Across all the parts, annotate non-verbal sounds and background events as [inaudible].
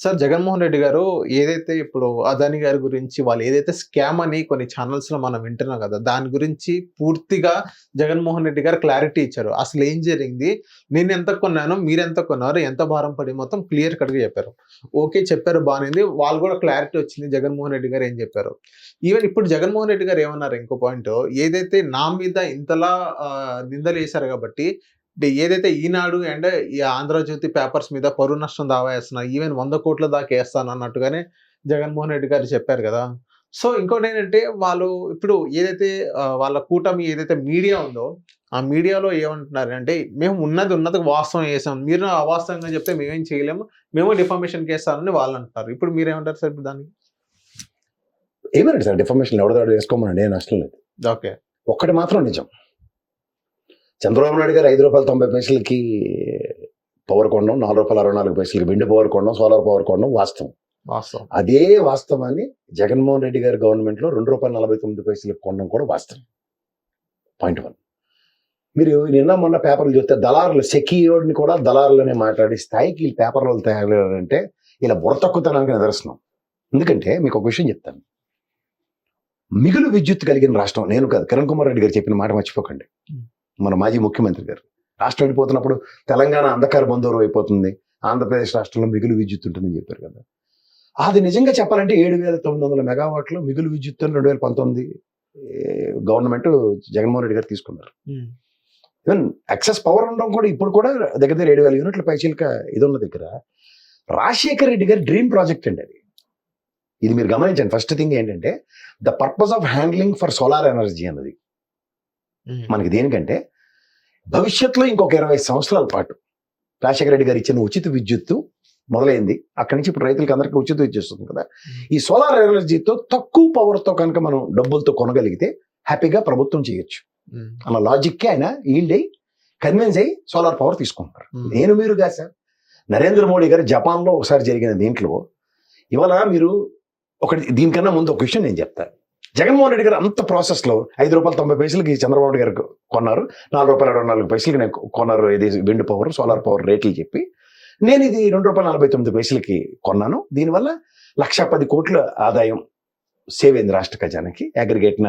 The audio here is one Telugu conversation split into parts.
సార్ జగన్మోహన్ రెడ్డి గారు ఏదైతే ఇప్పుడు అదాని గారి గురించి వాళ్ళు ఏదైతే స్కామ్ అని కొన్ని ఛానల్స్లో మనం వింటున్నాం కదా దాని గురించి పూర్తిగా జగన్మోహన్ రెడ్డి గారు క్లారిటీ ఇచ్చారు. అసలు ఏం జరిగింది? నేను ఎంత కొన్నాను మీరు ఎంత కొన్నారు ఎంత భారం పడి మొత్తం క్లియర్ కట్గా చెప్పారు. ఓకే చెప్పారు బాగానేది వాళ్ళు కూడా క్లారిటీ వచ్చింది జగన్మోహన్ రెడ్డి గారు ఏం చెప్పారు. ఈవెన్ ఇప్పుడు జగన్మోహన్ రెడ్డి గారు ఏమన్నారు ఇంకో పాయింట్ ఏదైతే నా మీద ఇంతలా నిందలు వేశారు కాబట్టి డి- ఏదైతే ఈనాడు అండ్ ఈ ఆంధ్రజ్యోతి పేపర్స్ మీద పరువు నష్టం దావా వేస్తున్నారు ఈవెన్ వంద కోట్ల దాకా వేస్తాను అన్నట్టుగానే జగన్మోహన్ రెడ్డి గారు చెప్పారు కదా. సో ఇంకోటి ఏంటంటే వాళ్ళు ఇప్పుడు ఏదైతే వాళ్ళ కూటమి ఏదైతే మీడియా ఉందో ఆ మీడియాలో ఏమంటున్నారు అంటే మేము ఉన్నది ఉన్నది వాస్తవం వేసాం మీరు అవాస్తవంగా చెప్తే మేమేం చేయలేము. మేము డిఫర్మేషన్ చేస్తామని వాళ్ళు అంటున్నారు. ఇప్పుడు మీరేమంటారు సార్ ఇప్పుడు దానికి ఏమనండి సార్. డిఫర్మేషన్ ఎవరిదాడు వేసుకోమనండి. ఏం నష్టం లేదు. ఓకే. ఒక్కటి మాత్రం నిజం. చంద్రబాబు నాయుడు గారు ఐదు రూపాయల తొంభై పైసలకి పవర్ కొనడం నాలుగు రూపాయల అరవై నాలుగు పైసలకి విండ్ పవర్ కొనడం సోలార్ పవర్ కొనడం వాస్తవం. వాస్తవం. అదే వాస్తవాన్ని జగన్మోహన్ రెడ్డి గారి గవర్నమెంట్లో రెండు రూపాయల నలభై తొమ్మిది పైసలకు కొనడం కూడా వాస్తవం. Point one. మీరు నిన్న మొన్న పేపర్లు చూస్తే దళారులు సెకీయోడిని కూడా దళారులనే మాట్లాడి స్థాయికి ఈ పేపర్లు తయారంటే ఇలా బుర్రతక్కుతనానికి నిదర్శనం. ఎందుకంటే మీకు ఒక విషయం చెప్తాను. మిగులు విద్యుత్ కలిగిన రాష్ట్రం నేను కాదు కిరణ్ కుమార్ రెడ్డి గారు చెప్పిన మాట మర్చిపోకండి. మన మాజీ ముఖ్యమంత్రి గారు. రాష్ట్రం వెళ్ళిపోతున్నప్పుడు తెలంగాణ అంధకార బంధువులు అయిపోతుంది. ఆంధ్రప్రదేశ్ రాష్ట్రంలో మిగులు విద్యుత్ ఉంటుందని చెప్పారు కదా. అది నిజంగా చెప్పాలంటే ఏడు వేల తొమ్మిది వందల మెగావాట్లు మిగులు విద్యుత్ రెండు వేల పంతొమ్మిది గవర్నమెంట్ జగన్మోహన్ రెడ్డి గారు తీసుకున్నారు. ఈవెన్ ఎక్సెస్ పవర్ ఉండడం కూడా ఇప్పుడు కూడా దగ్గర దగ్గర ఏడు వేల యూనిట్ల పైచీలక ఇది ఉన్న దగ్గర రాజశేఖర్ రెడ్డి గారి డ్రీమ్ ప్రాజెక్ట్ అండి అది. ఇది మీరు గమనించండి. ఫస్ట్ థింగ్ ఏంటంటే the purpose of handling for solar energy అన్నది. మనకి దేనికంటే భవిష్యత్తులో ఇంకొక ఇరవై సంవత్సరాల పాటు రాజశేఖర రెడ్డి గారు ఇచ్చిన ఉచిత విద్యుత్తు మొదలైంది. అక్కడి నుంచి ఇప్పుడు రైతులకి అందరికీ ఉచిత విద్యుత్ వస్తుంది కదా. ఈ సోలార్ ఎనర్జీతో తక్కువ పవర్తో కనుక మనం డబ్బులతో కొనగలిగితే హ్యాపీగా ప్రభుత్వం చేయొచ్చు. అన్న లాజిక్కి ఆయన ఈల్డ్ అయ్యి కన్విన్స్ అయ్యి సోలార్ పవర్ తీసుకుంటారు నేను మీరు కాదు సార్. నరేంద్ర మోడీ గారు జపాన్లో ఒకసారి జరిగిన దీంట్లో ఇవాళ మీరు ఒకటి దీనికన్నా ముందు ఒక విషయం నేను చెప్తాను. జగన్మోహన్ రెడ్డి గారు అంత ప్రాసెస్లో ఐదు రూపాయల తొంభై పైసలకి చంద్రబాబు గారు కొన్నారు. నాలుగు రూపాయల అరవై నాలుగు పైసలకి నేను కొన్నారు. ఇది విండ్ పవర్ సోలార్ పవర్ రేట్లు చెప్పి. నేను ఇది రెండు రూపాయల నలభై తొమ్మిది పైసలకి కొన్నాను. దీనివల్ల లక్ష పది కోట్ల ఆదాయం సేవ్ అయింది రాష్ట్ర ఖజానాకి. అగ్రిగేట్న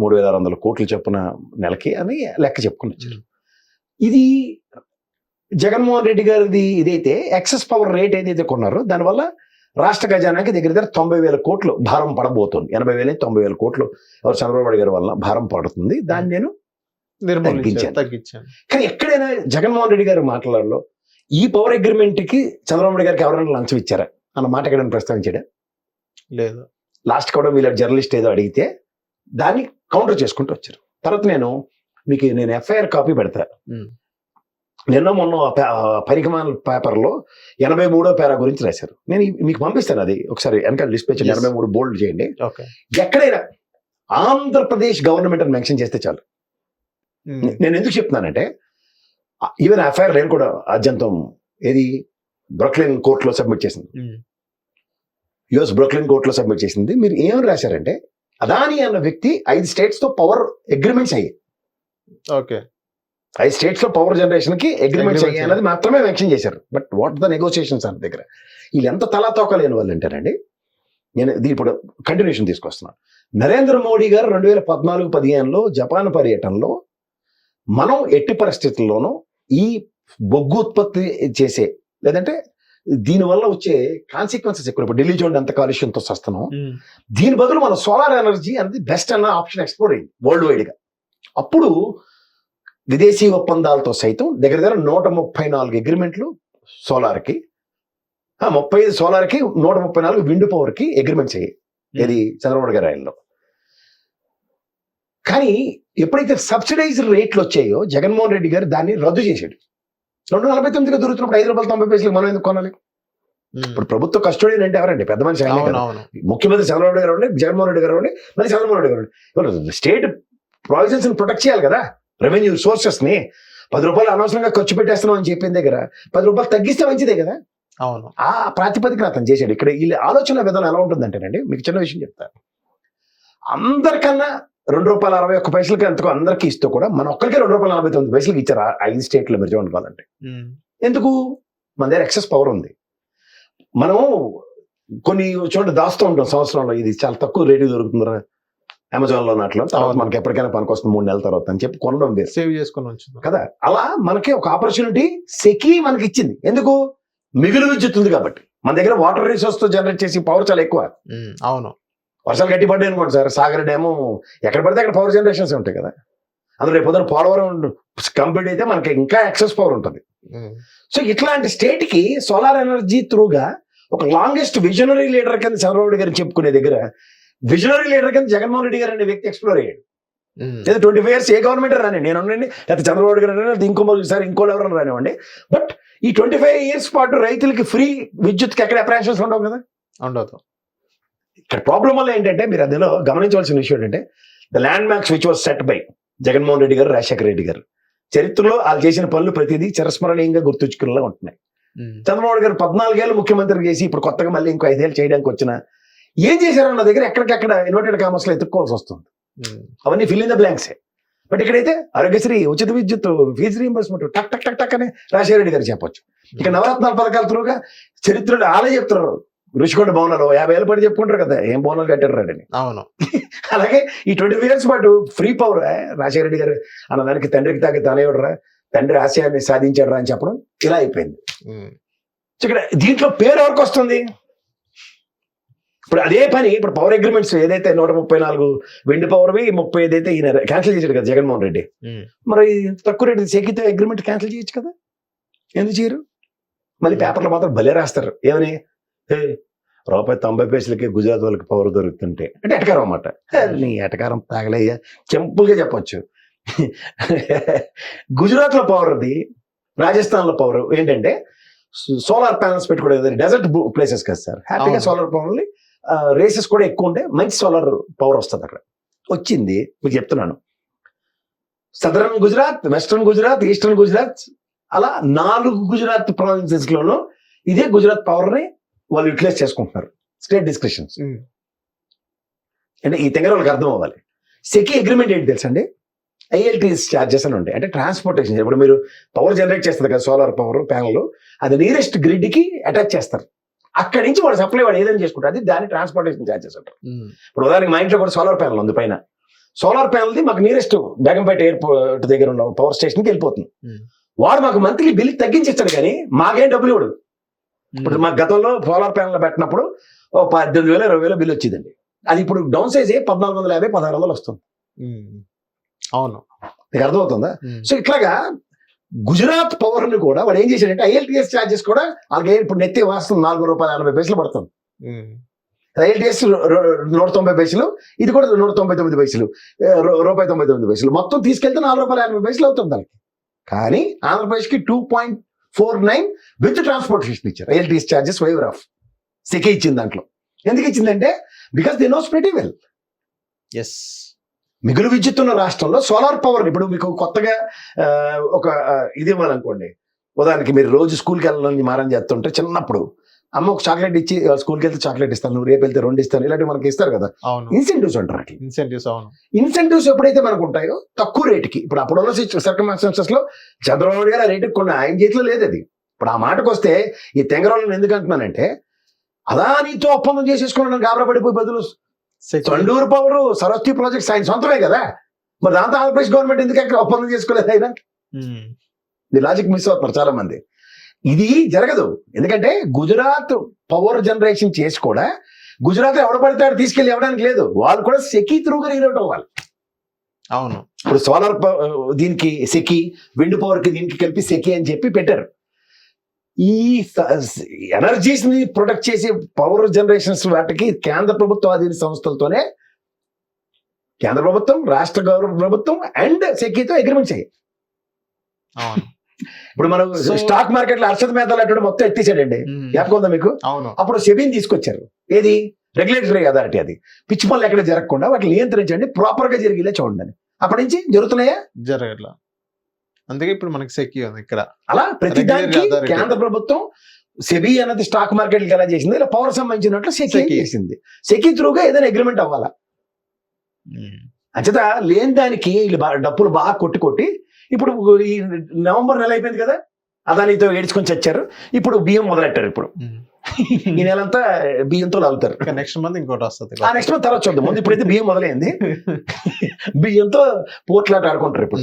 మూడు వేల ఆరు వందల కోట్లు చొప్పున నెలకి అని లెక్క చెప్పుకుని వచ్చారు. ఇది జగన్మోహన్ రెడ్డి గారిది ఇదైతే ఎక్సెస్ పవర్ రేట్ ఏదైతే కొన్నారో దానివల్ల రాష్ట్ర ఖజానాకి దగ్గర దగ్గర తొంభై వేల కోట్లు భారం పడబోతుంది. ఎనభై వేల తొంభై వేల కోట్లు. ఎవరు చంద్రబాబు గారి వల్ల భారం పడుతుంది. దాన్ని నేను తగ్గించాను. కానీ ఎక్కడైనా జగన్మోహన్ రెడ్డి గారి మాటలలో ఈ పవర్ అగ్రిమెంట్కి చంద్రబాబు గారికి ఎవరైనా లంచం ఇచ్చారా? అన్న మాట ఎక్కడైనా ప్రస్తావించాడా? లేదు. లాస్ట్ కూడా వీళ్ళ జర్నలిస్ట్ ఏదో అడిగితే దాన్ని కౌంటర్ చేసుకుంటూ వచ్చారు. తర్వాత నేను మీకు నేను ఎఫ్ఐఆర్ కాపీ పెడతా. నిన్న మొన్న ఆ పే- ఆ పరిగమాల పేపర్లో ఎనభై మూడో పేరా గురించి రాశారు. నేను మీకు పంపిస్తాను అది ఒకసారి వెనకాల డిస్ప్లే చేయండి. ఎనభై మూడు బోల్డ్ చేయండి. ఎక్కడైనా ఆంధ్రప్రదేశ్ గవర్నమెంట్ అని మెన్షన్ చేస్తే చాలు. నేను ఎందుకు చెప్తున్నానంటే ఈవెన్ ఎఫ్ఐఆర్ నేను కూడా అత్యంతం ఏది బ్రొక్లిన్ కోర్టులో సబ్మిట్ చేసింది. యుఎస్ బ్రొక్లిన్ కోర్టులో సబ్మిట్ చేసింది. మీరు ఏమని రాశారంటే అదాని అన్న వ్యక్తి ఐదు స్టేట్స్తో పవర్ అగ్రిమెంట్స్ అయ్యాయి. ఓకే. ఐదు స్టేట్స్లో పవర్ జనరేషన్కి అయ్యాయి అన్నది మాత్రమే మెన్షన్ చేశారు. బట్ వాట్ ద నెగోసియేషన్స్ అన్న దగ్గర? వీళ్ళు ఎంత తలాతోక లేని వాళ్ళు అంటారండి? నేను దీని ఇప్పుడు కంటిన్యూషన్ తీసుకొస్తున్నాను. నరేంద్ర మోడీ గారు రెండు వేల పద్నాలుగు పదిహేనులో జపాన్ పర్యటనలో మనం ఎట్టి పరిస్థితుల్లోనూ ఈ బొగ్గు ఉత్పత్తి చేసే లేదంటే దీనివల్ల వచ్చే కాన్సిక్వెన్సెస్ ఎక్కువ ఇప్పుడు ఢిల్లీ చూడండి ఎంత కాలుష్యంతో వస్తున్నాం దీని బదులు మన సోలార్ ఎనర్జీ అనేది బెస్ట్ అన్న ఆప్షన్ ఎక్స్ప్లోర్ అయింది వరల్డ్ వైడ్గా. అప్పుడు విదేశీ ఒప్పందాలతో సైతం దగ్గర దగ్గర నూట ముప్పై నాలుగు అగ్రిమెంట్లు సోలార్కి ముప్పై ఐదు సోలార్కి నూట ముప్పై నాలుగు విండ్ పవర్కి అగ్రిమెంట్స్ అయ్యాయి. ఇది చంద్రబాబు గారి ఆయనలో. కానీ ఎప్పుడైతే సబ్సిడైజ్ రేట్లు వచ్చాయో జగన్మోహన్ రెడ్డి గారు దాన్ని రద్దు చేశాడు. రెండు నలభై తొమ్మిదిగా దొరుకుతున్నప్పుడు ఐదు రూపాయల తొంభై పైసలు మనం ఎందుకు కొనాలి? ఇప్పుడు ప్రభుత్వ కస్టోడియన్ అంటే ఎవరండి? పెద్ద మనిషి ముఖ్యమంత్రి చంద్రబాబు గారు ఉండి జగన్మోహన్ రెడ్డి గారు ఉండి మళ్ళీ చంద్రబాబు నాయుడు గారు ఉండి స్టేట్ ప్రావిజన్స్ ప్రొటెక్ట్ చేయాలి కదా. రెవెన్యూ సోర్సెస్ని పది రూపాయలు అనవసరంగా ఖర్చు పెట్టేస్తున్నాం అని చెప్పిన దగ్గర పది రూపాయలు తగ్గిస్తే మంచిదే కదా? అవును. ఆ ప్రాతిపదికన అతను చేశాడు. ఇక్కడ వీళ్ళ ఆలోచన విధానం ఎలా ఉంటుందంటేనండి మీకు చిన్న విషయం చెప్తాను అందరికన్నా రెండు రూపాయల అరవై ఒక్క పైసలకి ఎంతకో అందరికీ ఇస్తూ కూడా మన ఒక్కరికి రెండు రూపాయల నలభై తొమ్మిది పైసలకి ఇచ్చారు ఐదు స్టేట్లో మీరు చూడండి. ఎందుకు? మన దగ్గర ఎక్సెస్ పవర్ ఉంది. మనం కొన్ని చోట్ల దాస్తూ ఉంటాం సంవత్సరంలో ఇది చాలా తక్కువ రేటు దొరుకుతుందిరా. అమెజాన్లో నాట్లో తర్వాత. మనకి ఎప్పటికైనా పనికొస్తుంది మూడు నెలల తర్వాత అని చెప్పి కొనడం వేరు. సేవ్ చేసుకొని ఉంచుదాం కదా? అలా మనకి ఒక ఆపర్చునిటీ సెకి మనకి ఇచ్చింది ఎందుకు? మిగులు విద్యుత్ ఉంది కాబట్టి. మన దగ్గర వాటర్ రిసోర్స్తో జనరేట్ చేసి పవర్ చాలా ఎక్కువ. అవును. వర్షాలు గట్టి పడ్డాయి అనుకోండి సార్. సాగర్ డ్యాము ఎక్కడ పడితే అక్కడ పవర్ జనరేషన్స్ ఉంటాయి కదా. అందులో రేపు పొద్దున పోలవరం కంప్లీట్ అయితే మనకి ఇంకా ఎక్సెస్ పవర్ ఉంటుంది. సో ఇట్లాంటి స్టేట్కి సోలార్ ఎనర్జీ త్రూగా ఒక లాంగెస్ట్ విజనరీ లీడర్ కింద చంద్రబాబు గారు చెప్పుకునే దగ్గర విజనరీ లీడర్ కింద జగన్మోహన్ రెడ్డి గారు అనే వ్యక్తి ఎక్స్ప్లోర్ అయ్యాడు. లేదా ట్వంటీ ఫైవ్ ఇయర్స్ ఏ గవర్నమెంట్ రాని నేను ఉండండి లేకపోతే చంద్రబాబు గారు రాని ఇంకో సార్ ఇంకో ఎవరైనా రానివ్వండి. బట్ ఈ ట్వంటీ ఫైవ్ ఇయర్స్ పాటు రైతులకి ఫ్రీ విద్యుత్కి ఎక్కడ అప్రాన్షన్స్ ఉండవు కదా? ఉండదు. ఇక్కడ ప్రాబ్లం వల్ల ఏంటంటే మీరు అందులో గమనించవలసిన విషయం ఏంటంటే the land max which was set by Jaganmohan Reddy గారు రాజశేఖర రెడ్డి గారు. చరిత్రలో వాళ్ళు చేసిన పనులు ప్రతిదీ చిరస్మరణీయంగా గుర్తుంచుకునేలా ఉంటున్నాయి. చంద్రబాబు గారు పద్నాలుగేళ్ళు ముఖ్యమంత్రి చేసి ఇప్పుడు కొత్తగా మళ్ళీ ఇంకో ఐదేళ్ళు చేయడానికి వచ్చిన ఏం చేశారన్న దగ్గర ఎక్కడికక్కడ ఇన్వర్టెడ్ కామర్స్లో ఎత్తుక్కోవాల్సి వస్తుంది. ఉమ్, అవన్నీ ఫిల్ ఇన్ ద బ్లాంక్సే బట్ ఇక్కడైతే ఆరోగ్యశ్రీ ఉచిత విద్యుత్ ఫీజు రీంబర్స్మెంట్ టక్ టక్ టక్ టక్ అని రాజశేఖర రెడ్డి గారు చెప్పొచ్చు. ఇక నవరత్నాల పథకాల త్రూగా చరిత్రలో ఆలే చెప్తున్నారు. రుషికొండ భవనాలు యాభై ఏళ్ళు పడి చెప్పుకుంటారు కదా ఏం భవనాలు కట్టారు రాడని అవును. [laughs] అలాగే ఈ ట్వంటీ ఇయర్స్ పాటు ఫ్రీ పవర్ రాజశేఖర రెడ్డి గారు అన్నదానికి తండ్రికి తాకి తనయుడరా తండ్రి ఆశయాన్ని సాధించాడరా అని చెప్పడం ఇలా అయిపోయింది. సో ఇక్కడ దీంట్లో పేరు ఎవరికి వస్తుంది? ఇప్పుడు అదే పని ఇప్పుడు పవర్ అగ్రిమెంట్స్ ఏదైతే నూట ముప్పై నాలుగు వెండి పవర్వి ముప్పై ఏదైతే ఈయన క్యాన్సిల్ చేశాడు కదా జగన్మోహన్ రెడ్డి మరి తక్కువ రేటు సెకితో అగ్రిమెంట్ క్యాన్సిల్ చేయొచ్చు కదా? ఎందుకు చేయరు? మళ్ళీ పేపర్లో మాత్రం భలే రాస్తారు. ఏమని? "హే, రూపాయి తొంభై పైసలకి గుజరాత్ వాళ్ళకి పవర్ దొరుకుతుంటే. అంటే ఎటకారం అన్నమాట. "హే, నీ ఎటకారం తాగలయ్యా. సింపుల్గా చెప్పొచ్చు. [laughs] గుజరాత్లో పవర్ అది రాజస్థాన్లో పవర్ ఏంటంటే సోలార్ ప్యానల్స్ పెట్టుకోవడం డెజర్ట్ ప్లేసెస్ కదా సార్. హ్యాపీగా. సోలార్ పవర్ రేసెస్ కూడా ఎక్కువ ఉంటే మంచి సోలార్ పవర్ వస్తుంది అక్కడ. వచ్చింది. మీకు చెప్తున్నాను. Southern Gujarat western Gujarat eastern Gujarat అలా నాలుగు గుజరాత్ ప్రావిన్సెస్ లోనూ ఇదే గుజరాత్ పవర్ని వాళ్ళు యూటిలైజ్ చేసుకుంటున్నారు. స్టేట్ డిస్క్రిప్షన్స్ అంటే ఈ తెంగర వాళ్ళకి అర్థం అవ్వాలి. సెకి అగ్రిమెంట్ ఏంటి తెలుసండి ఐఎల్టీఎస్ ఛార్జెస్ అని ఉంటాయి. అంటే ట్రాన్స్పోర్టేషన్ ఇప్పుడు మీరు పవర్ జనరేట్ చేస్తారు కదా సోలార్ పవర్ ప్యానల్ అది నియరెస్ట్ గ్రిడ్కి అటాచ్ చేస్తారు. అక్కడి నుంచి వాడు సప్లై వాడు ఏదైనా చేసుకుంటారు. అది దాని ట్రాన్స్పోర్టేషన్ ఛార్జెస్ అంటారు ఇప్పుడు ఉదాహరణకి మా ఇంట్లో కూడా సోలార్ ప్యానల్ ఉంది పైన. సోలార్ ప్యానల్ది మాకు నియరెస్ట్ బేగంపేట ఎయిర్పోర్ట్ దగ్గర ఉన్న పవర్ స్టేషన్కి వెళ్ళిపోతుంది. వాడు మాకు మంత్లీ బిల్ తగ్గించిస్తాడు కానీ మాకేం డబ్బులు ఇవ్వడు. ఇప్పుడు మా గతంలో సోలార్ ప్యానల్ పెట్టినప్పుడు ఓ పద్దెనిమిది వేలు ఇరవై వేలు బిల్ వచ్చిందండి. అది ఇప్పుడు డౌన్ సైజ్ పద్నాలుగు వందల యాభై పదహారు వందలు వస్తుంది. అవును. మీకు అర్థమవుతుందా? సో ఇట్లాగా గుజరాత్ పవర్ని కూడా వాడు ఏం చేశాడంటే ఐఎల్టీఎస్ ఛార్జెస్ కూడా వాళ్ళకి ఇప్పుడు నెత్తి వాస్తుంది నాలుగు రూపాయల ఎనభై పైసలు పడుతుంది. ఐఎల్టీఎస్ నూట తొంభై పైసలు ఇది కూడా నూట తొంభై తొమ్మిది పైసలు రూపాయి తొంభై తొమ్మిది పైసలు. మొత్తం తీసుకెళ్తే నాలుగు రూపాయల ఎనభై పైసలు అవుతుంది దానికి కానీ ఆంధ్రప్రదేశ్కి two point four nine with transportation ఇచ్చారు. ISTS charges waiver of SECI ఇచ్చింది దాంట్లో. ఎందుకు ఇచ్చిందంటే because they knows very well as మిగులు విద్యుత్ ఉన్న రాష్ట్రంలో సోలార్ పవర్ ఇప్పుడు మీకు కొత్తగా ఒక ఇది ఇవ్వాలనుకోండి. ఉదాహరణకి మీరు రోజు స్కూల్కి వెళ్ళాలని మారం చేస్తుంటే చిన్నప్పుడు అమ్మ ఒక చాక్లెట్ ఇచ్చి స్కూల్కి వెళ్తే చాక్లెట్ ఇస్తాను నువ్వు రేపు వెళ్తే రెండు ఇస్తాను ఇలాంటివి మనకి ఇస్తారు కదా. ఇన్సెంటివ్స్ అంటారు అట్లా ఇన్సెంటివ్స్ అవును. ఇన్సెంటివ్స్ ఎప్పుడైతే మనకు ఉంటాయో తక్కువ రేటుకి. ఇప్పుడు అప్పుడున్న సర్కమాస్టెన్సెస్లో చంద్రబాబు గారు ఆ రేటుకి కొన్న ఆయన చేతిలో లేదు అది ఇప్పుడు ఆ మాటకు వస్తే ఈ తెంగరోళ్ళని ఎందుకు అంటున్నానంటే అదానితో ఒప్పందం చేసేసుకున్నాను గాబరా పడిపోయి బదులు చండూరు పవర్ సరస్వతి ప్రాజెక్ట్స్ ఆయన సొంతమే కదా? మరి దాంతో ఆంధ్రప్రదేశ్ గవర్నమెంట్ ఎందుకు ఒప్పందం చేసుకోలేదు ఆయన? ఉమ్, మీ లాజిక్ మిస్ అవుతున్నారు చాలా మంది ఇది జరగదు. ఎందుకంటే గుజరాత్ పవర్ జనరేషన్ చేసి కూడా గుజరాత్ ఎవడ పడతాడు తీసుకెళ్ళి ఇవ్వడానికి లేదు. వాళ్ళు కూడా సెకీ త్రూగా రీరౌట్ అవ్వాలి. అవును. ఇప్పుడు సోలార్ దీనికి సెకి విండ్ పవర్కి దీనికి కలిపి సెకి అని చెప్పి పెట్టారు. ఈ ఎనర్జీస్ని ప్రొటెక్ట్ చేసే పవర్ జనరేషన్స్ వాటికి కేంద్ర ప్రభుత్వ అధీన సంస్థలతోనే కేంద్ర ప్రభుత్వం రాష్ట్ర గౌరవ ప్రభుత్వం అండ్ సెకీతో అగ్రిమెంట్ చేయాలి ఇప్పుడు మనం స్టాక్ మార్కెట్లో అర్షద్ మేధాలు అటు మొత్తం ఎత్తేసాడండి. జ్ఞాపకం ఉందా మీకు? అవును. అప్పుడు సెబీని తీసుకొచ్చారు. ఏది? రెగ్యులేటరీ అథారిటీ అది. పిచ్చి పనులు ఎక్కడ జరగకుండా వాటిని నియంత్రించండి ప్రాపర్గా జరిగేలా చూడండి అప్పటి నుంచి జరుగుతున్నాయా? జరగట్లా. అందుకే ఇప్పుడు మనకి సెక్యూ ఉంది ఇక్కడ. అలా ప్రతి దానికి. కేంద్ర ప్రభుత్వం సెబీ అన్నది స్టాక్ మార్కెట్ ఎలా చేసింది ఇలా పవర్ సంబంధించినట్లు సెకీ. చేసింది. సెకీ త్రూగా ఏదైనా అగ్రిమెంట్ అవ్వాలా? అంచేత లేని దానికి వీళ్ళు డబ్బులు బాగా కొట్టి కొట్టి ఇప్పుడు ఈ నవంబర్ నెల అయిపోయింది కదా అదానితో ఏడ్చుకొని చచ్చారు. ఇప్పుడు బియ్యం మొదలెట్టారు ఇప్పుడు. ఈ నెలంతా బియ్యంతో లాగుతారు. నెక్స్ట్ మంత్ ఇంకోటి వస్తుంది. ఆ నెక్స్ట్ మంత్ తర్వాత చూద్దాం. ముందు ఇప్పుడైతే బియ్యం మొదలైంది. [laughs] బియ్యంతో పోట్లాట ఆడుకుంటారు ఇప్పుడు.